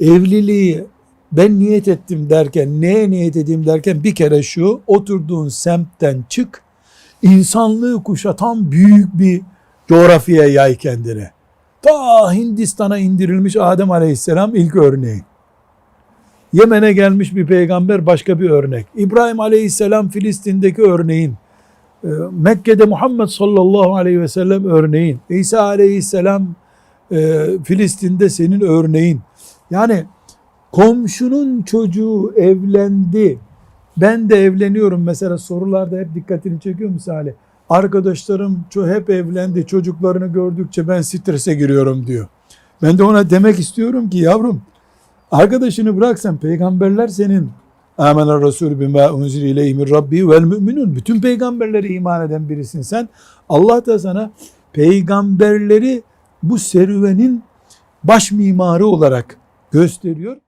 evliliği ben niyet ettim derken, neye niyet edeyim derken bir kere şu, oturduğun semtten çık, insanlığı kuşatan büyük bir coğrafyaya yay kendini. Ta Hindistan'a indirilmiş Adem Aleyhisselam ilk örneği. Yemen'e gelmiş bir peygamber başka bir örnek. İbrahim Aleyhisselam Filistin'deki örneğin. Ee, Mekke'de Muhammed sallallahu aleyhi ve sellem örneğin. İsa Aleyhisselam e, Filistin'de senin örneğin. Yani komşunun çocuğu evlendi. Ben de evleniyorum mesela sorularda hep dikkatini çekiyor misali. Arkadaşlarım hep evlendi. Çocuklarını gördükçe ben strese giriyorum diyor. Ben de ona demek istiyorum ki yavrum arkadaşını bıraksan peygamberler senin Amener Resul bima unzil ileyhi min rabbi vel müminun. Bütün peygamberlere iman eden birisin sen. Allah da sana peygamberleri bu serüvenin baş mimarı olarak gösteriyor.